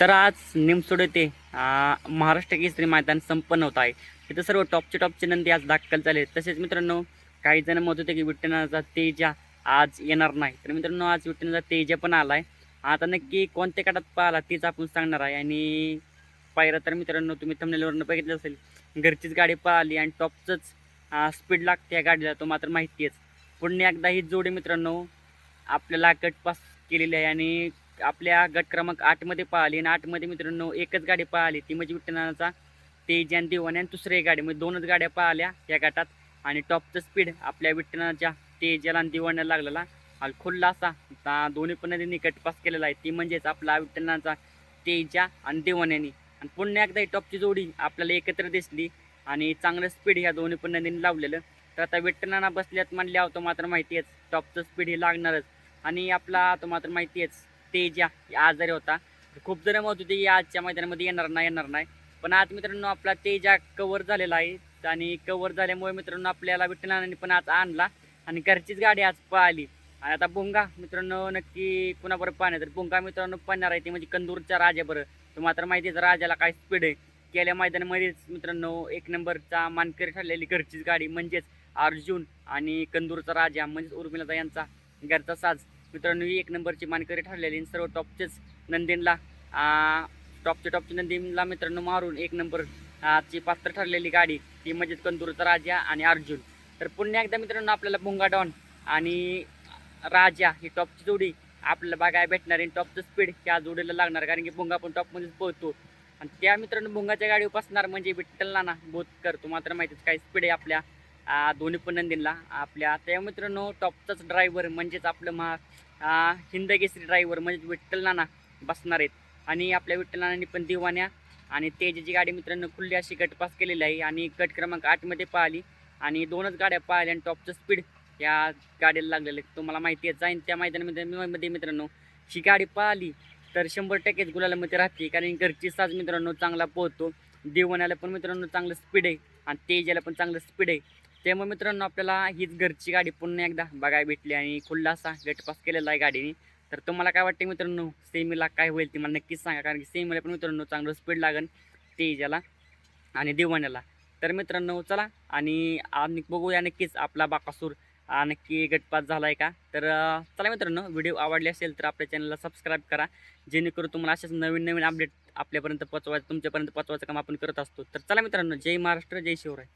तर आज निमसोड येथे महाराष्ट्र केसरी मैदान संपन्न होत आहे. तिथं सर्व टॉपचे टॉपचे नंदी आज दाखल झाले तसेच मित्रांनो काही जण म्हणत होते की विठ्ठलनाचा तेजा आज येणार नाही. तर मित्रांनो आज विठ्ठलनाचा तेजा पण आला आहे आता नक्की कोणत्या काटात पाहिला तेच आपण सांगणार आहे. आणि पायरा तर मित्रांनो तुम्ही थंबनेलवरनं बघितलं असेल घरचीच गाडी पळाली आणि टॉपचंच स्पीड लागते या गाडीला तो मात्र माहिती आहेच पुन्हा एकदा ही जोडी मित्रांनो आपल्याला कटपास केलेली आहे. आणि आपल्या गट क्रमांक आठमध्ये पळाली आणि आठमध्ये मित्रांनो एकच गाडी पळाली ती म्हणजे विठ्ठलनाचा तेज आणि दिवाणी आणि दुसरी एक गाडी. म्हणजे दोनच गाड्या पळाल्या या गटात. आणि टॉपचं स्पीड आपल्या विठ्ठलनाच्या तेजाला आणि दिवाण्याला लागलेला आणि खुल्ला असा. दोन्ही पण नदींनी पास केलेला आहे. ती म्हणजेच आपला विठ्ठलनाचा तेजा आणि दिवाण्याने आणि पुन्हा एकदा ही टॉपची जोडी आपल्याला एकत्र दिसली आणि चांगलं स्पीड ह्या दोन्ही पण नदींनी लावलेलं. तर आता विठ्ठलांना बसल्यात म्हणल्या होतं मात्र माहिती आहेच टॉपचं स्पीड हे लागणारच. आणि आपला तो मात्र माहिती आहेच तेजा आजारी होता. खूप जण म्हणत होते की आजच्या मैदानामध्ये येणार नाही येणार नाही. पण आज मित्रांनो आपला तेजा कवर झालेला आहे. आणि कवर झाल्यामुळे मित्रांनो आपल्याला विठ्ठलाने पण आज आणला. आणि घरचीच गाडी आज पाहिली. आणि आता भुंगा मित्रांनो नक्की कुणाबरोबर पाहणार? तर बुंगा मित्रांनो पाहणार आहे. ते म्हणजे कंदूरच्या राजाबरोबर तो मात्र माहिती आहे राजाला काय स्पीड आहे. गेल्या मैदानामध्येच मित्रांनो एक नंबरचा मानकरी ठरलेली घरचीच गाडी म्हणजेच अर्जुन आणि कंदूरचा राजा म्हणजेच उर्मिलाचा यांचा घरचा साज. मित्रांनो ही एक नंबरची मानकरी ठरलेली सर्व टॉपचेच नंदीनला टॉपच्या टॉपच्या नंदीनला मित्रांनो मारून एक नंबर ची पात्र ठरलेली गाडी ती म्हणजेच कंदूरचा राजा आणि अर्जुन. तर पुन्हा एकदा मित्रांनो आपल्याला भुंगा डॉन आणि राजा ही टॉपची जोडी आपल्याला बघायला भेटणार आणि टॉपचं स्पीड ह्या जोडीला लागणार कारण की भुंगा पण टॉपमध्येच पोहतो आणि त्या मित्रांनो भुंगाच्या गाडीवर उपासणार म्हणजे विठ्ठलला ना बोध करतो मात्र माहितीच काय स्पीड आहे आपल्या दोन्ही पण नंदीनला. आपल्या त्या मित्रांनो टॉपचाच ड्रायव्हर म्हणजेच आपलं महा हिंदकेसरी ड्रायव्हर म्हणजे विठ्ठल नाना बसणार आहेत. आणि आपल्या विठ्ठल नानांनी पण दिवाण्या. आणि तेजाची गाडी मित्रांनो खुल्ली अशी गटपास केलेली आहे. आणि गट क्रमांक आठमध्ये पाहिली. आणि दोनच गाड्या पाहिल्या आणि टॉपचं स्पीड या गाडीला लागलेलं आहे. तुम्हाला माहिती आहे जाईन त्या मैदानामध्ये मध्ये मित्रांनो. ही गाडी पाहिली तर शंभर टक्केच गुलालामध्ये राहते. कारण घरची साज मित्रांनो चांगला पोहतो. देवण्याला पण मित्रांनो चांगलं स्पीड आहे. आणि तेजाला पण चांगलं स्पीड आहे. त्यामुळे मित्रांनो आपल्याला हीच घरची गाडी पुन्हा एकदा बघायला भेटली आणि खुल्ला असा गटपास केलेला आहे गाडीने. तर तुम्हाला काय वाटते मित्रांनो? सेमीला काय होईल ते मला नक्कीच सांगा कारण की सेमीला पण मित्रांनो चांगलं स्पीड लागेल तेजाला आणि दिवाण्याला. तर मित्रांनो चला आणि आम्ही बघूया नक्कीच आपला बाकासूर नक्की गटपास झाला आहे का? तर चला मित्रांनो व्हिडिओ आवडले असेल तर आपल्या चॅनलला सबस्क्राईब करा. जेणेकरून तुम्हाला असेच नवीन नवीन अपडेट आपल्यापर्यंत पोचवायचं तुमच्यापर्यंत पोचवायचं काम आपण करत असतो. तर चला मित्रांनो जय महाराष्ट्र जय शिवराय.